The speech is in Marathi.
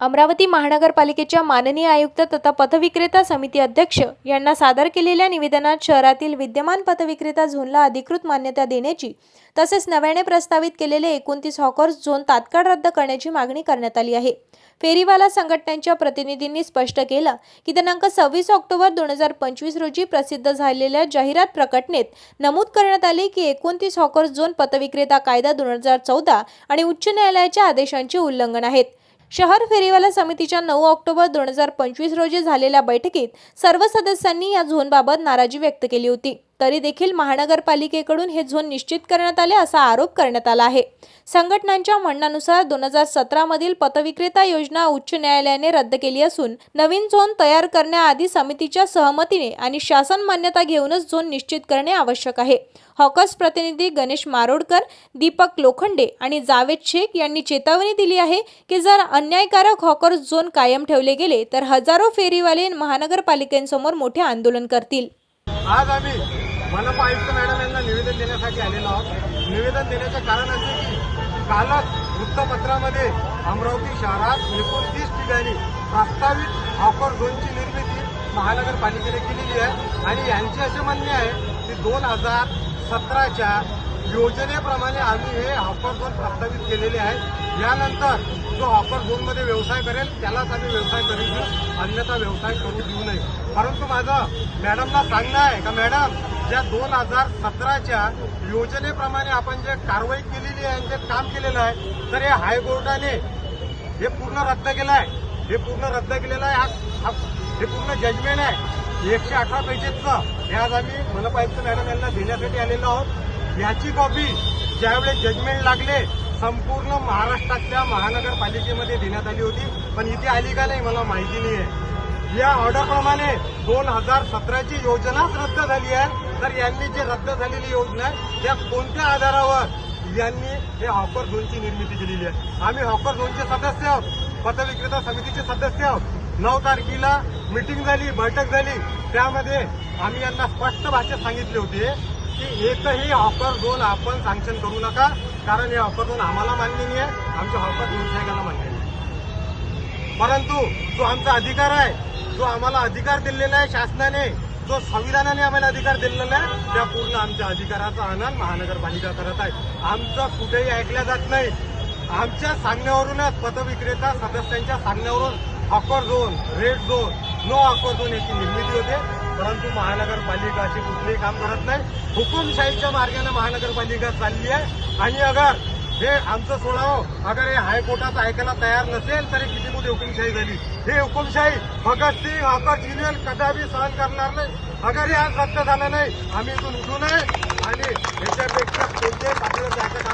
अमरावती महानगरपालिकेच्या माननीय आयुक्त तथा पथविक्रेता समिती अध्यक्ष यांना सादर केलेल्या निवेदनात शहरातील विद्यमान पथविक्रेता झोनला अधिकृत मान्यता देण्याची तसेच नव्याने प्रस्तावित केलेले एकोणतीस हॉकर्स झोन तात्काळ रद्द करण्याची मागणी करण्यात आली आहे. फेरीवाला संघटनांच्या प्रतिनिधींनी स्पष्ट केलं की दिनांक सव्वीस ऑक्टोबर दोन हजार पंचवीस रोजी प्रसिद्ध झालेल्या जाहिरात प्रकटनेत नमूद करण्यात आले की एकोणतीस हॉकर्स झोन पथविक्रेता कायदा दोन हजार चौदा आणि उच्च न्यायालयाच्या आदेशांचे उल्लंघन आहेत. शहर फेरीवाला समितीच्या नऊ ऑक्टोबर दोन हजार पंचवीस रोजी झालेल्या बैठकीत सर्व सदस्यांनी या झोनबाबत नाराजी व्यक्त केली होती. तरी देखील महानगरपालिकेकडून हे झोन निश्चित करण्यात आले असा आरोप करण्यात आला आहे. संघटनांच्या म्हणण्यानुसार दोन हजार सतरामधील पतविक्रेता योजना उच्च न्यायालयाने रद्द केली असून नवीन झोन तयार करण्याआधी समितीच्या सहमतीने आणि शासन मान्यता घेऊनच झोन निश्चित करणे आवश्यक आहे. हॉकर्स प्रतिनिधी गणेश मारोडकर दीपक लोखंडे आणि जावेद शेख यांनी चेतावणी दिली आहे की जर अन्यायकारक हॉकर्स झोन कायम ठेवले गेले तर हजारो फेरीवाले महानगरपालिकेसमोर मोठे आंदोलन करतील. आज आम्ही मनपा आयुक्त मॅडम यांना निवेदन देण्यासाठी आलेलो आहोत. निवेदन देण्याचं कारण असे की कालच वृत्तपत्रामध्ये अमरावती शहरात एकोणतीस ठिकाणी प्रस्तावित हॉकर झोनची निर्मिती महानगरपालिकेने केलेली आहे. आणि यांचे असे म्हणणे आहे की दोन हजार सतराच्या योजनेप्रमाणे आम्ही हे हॉकर झोन प्रस्तावित केलेले आहे. यानंतर जो हॉकर झोनमध्ये व्यवसाय करेल त्यालाच आम्ही व्यवसाय करू देऊ अन्यथा व्यवसाय करू देऊ नये. परंतु माझं मॅडमला सांगणं आहे का मॅडम ज्या दोन हजार सतराच्या योजनेप्रमाणे आपण जे कारवाई केलेली आहे आणि जे काम केलेलं आहे तर हे हायकोर्टाने हे पूर्ण रद्द केलं आहे. हे पूर्ण रद्द केलेलं आहे. हा- हे पूर्ण जजमेंट आहे. एकशे अठरा पेजेसचं हे आज आम्ही मनपायुक्त मॅडम यांना देण्यासाठी आलेलो आहोत. याची कॉपी ज्यावेळेस जजमेंट लागले संपूर्ण महाराष्ट्रातल्या महानगरपालिकेमध्ये देण्यात आली होती. पण इथे आली का नाही मला माहिती नाही आहे या ऑर्डरप्रमाणे दोन हजार सतराची योजनाच रद्द झाली आहे. तर यांनी जे रद्द झालेली योजना आहे त्या कोणत्या आधारावर यांनी हे हॉकर झोनची निर्मिती केलेली आहे? आम्ही हॉकर झोनचे सदस्य आहोत पथविक्रेता समितीचे सदस्य आहोत. नऊ तारखेला मिटिंग झाली बैठक झाली. त्यामध्ये आम्ही यांना स्पष्ट भाषेत सांगितले होते की एकही हॉकर झोन आपण सँक्शन करू नका कारण हे हॉकर झोन आम्हाला मान्य नाही आहे आमच्या हॉकर झोन मान्य नाही परंतु जो आमचा अधिकार आहे जो आम्हाला अधिकार दिलेला आहे शासनाने जो संविधानाने आम्हाला अधिकार दिलेला आहे त्या पूर्ण आमच्या अधिकाराचा आनंद महानगरपालिका करत आहे. आमचं कुठेही ऐकल्या जात नाही. आमच्या सांगण्यावरूनच पथविक्रेता सदस्यांच्या सांगण्यावरून hawker zone red zone no hawker zone याची निर्मिती होते. परंतु महानगरपालिका अशी कुठलेही काम करत नाही. हुकुमशाहीच्या मार्गाने महानगरपालिका चालली आहे. आणि अगर हे आमचं सोडावं. अगर हे हायकोर्टात ऐकायला तयार नसेल तरी किती मोठी हुकुमशाही झाली? हे हुकुमशाही भगतसिंग हॉकर जिनेल कदापि सहन करणार नाही. अगर हे आज रद्द झालं नाही आम्ही इथून उठू नये. आणि ह्याच्यापेक्षा कोणत्याही पातळीवर जायचं